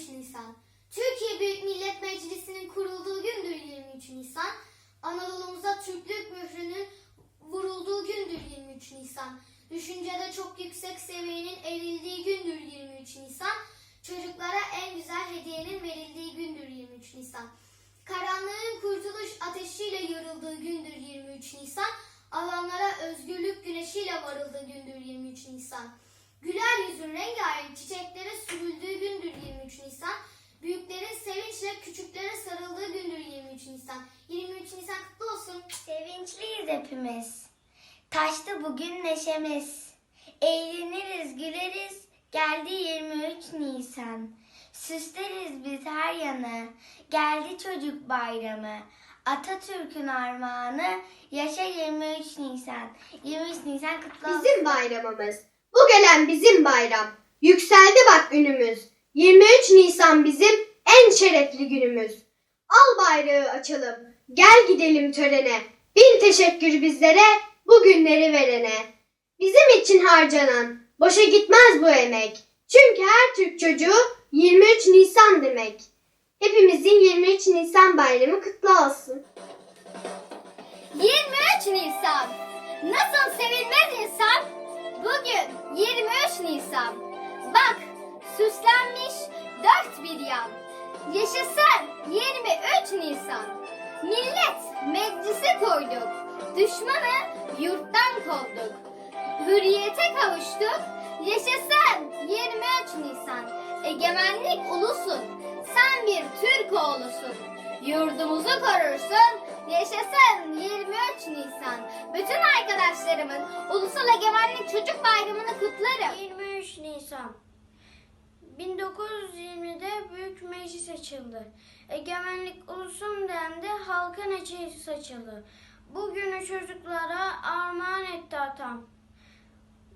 23 Nisan. Türkiye Büyük Millet Meclisi'nin kurulduğu gündür 23 Nisan. Anadolu'muza Türklük mührünün vurulduğu gündür 23 Nisan. Düşüncede çok yüksek seviyenin erildiği gündür 23 Nisan. Çocuklara en güzel hediyenin verildiği gündür 23 Nisan. Karanlığın kurtuluş ateşiyle yorulduğu gündür 23 Nisan. Alanlara özgürlük güneşiyle varıldığı gündür 23 Nisan. Güler yüzün rengarenk çiçeklere sürüldüğü gündür 23 Nisan. Büyüklerin sevinçle küçüklere sarıldığı gündür 23 Nisan. 23 Nisan kutlu olsun. Sevinçliyiz hepimiz. Taştı bugün neşemiz. Eğleniriz, güleriz. Geldi 23 Nisan. Süsleriz biz her yanı. Geldi çocuk bayramı. Atatürk'ün armağanı. Yaşa 23 Nisan. 23 Nisan kutlu olsun. Bizim bayramımız. Bu gelen bizim bayram. Yükseldi bak ünümüz. 23 Nisan bizim en şerefli günümüz. Al bayrağı açalım. Gel gidelim törene. Bin teşekkür bizlere bu günleri verene. Bizim için harcanan boşa gitmez bu emek. Çünkü her Türk çocuğu 23 Nisan demek. Hepimizin 23 Nisan bayramı kutlu olsun. 23 Nisan. Nasıl sevilmez insan? Bugün 23 Nisan. Süslenmiş dört bir yan. Yaşasın 23 Nisan. Millet meclisi koyduk. Düşmanı yurttan kovduk. Hürriyete kavuştuk. Yaşasın 23 Nisan. Egemenlik ulusun. Sen bir Türk oğlusun. Yurdumuzu korursun. Yaşasın 23 Nisan. Bütün arkadaşlarımın Ulusal Egemenlik Çocuk Bayramı'nı kutlarım. 23 Nisan 1920'de Büyük Meclis açıldı. Egemenlik ulusun dendi, halka neçesi saçıldı. Bugünü çocuklara armağan etti atam.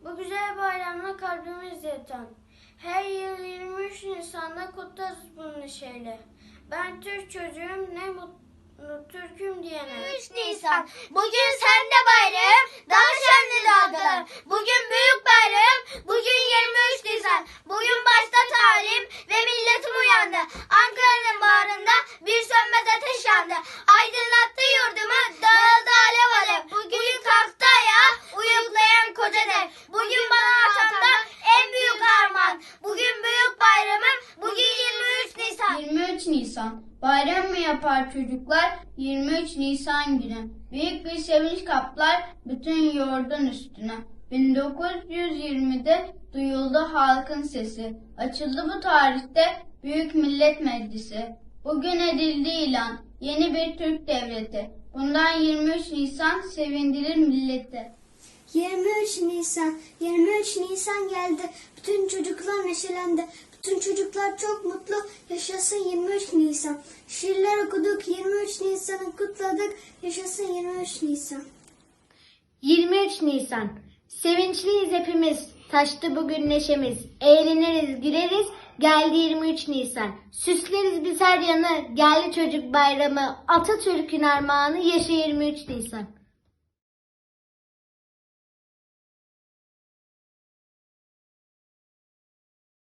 Bu güzel bayramla kalbimiz yatan. Her yıl 23 Nisan'da kutlarız bunu neşeyle. Ben Türk çocuğum ne mutlu Türk'üm diyene. 23 Nisan. Bugün sende bayram, daha şenli dalgalar. Bugün büyük bayram, bugün 23 Nisan. Bugün başta talim ve milletim uyandı. Ankara'nın bağrında bir sönmez ateş yandı. Aydınlattı yurdumu, dağıldı alev alev. Bugün kalktı ayağa, uyuklayan koca dev. Bugün bana atamdan en büyük armağan. Bugün büyük bayramım, bugün 23 Nisan. 23 Nisan. Bayram mı yapar çocuklar? 23 Nisan günü. Büyük bir sevinç kaplar bütün yurdun üstüne. 1920'de duyuldu halkın sesi. Açıldı bu tarihte Büyük Millet Meclisi. Bugün edildi ilan yeni bir Türk devleti. Bundan 23 Nisan sevindirir milleti. 23 Nisan, 23 Nisan geldi. Bütün çocuklar neşelendi. Bütün çocuklar çok mutlu. Yaşasın 23 Nisan. Şiirler okuduk, 23 Nisan'ı kutladık. Yaşasın 23 Nisan. 23 Nisan. Sevinçliyiz hepimiz. Taştı bugün neşemiz. Eğleniriz, güleriz. Geldi 23 Nisan. Süsleriz biz her yanı. Geldi çocuk bayramı. Atatürk'ün armağanı. Yaşa 23 Nisan.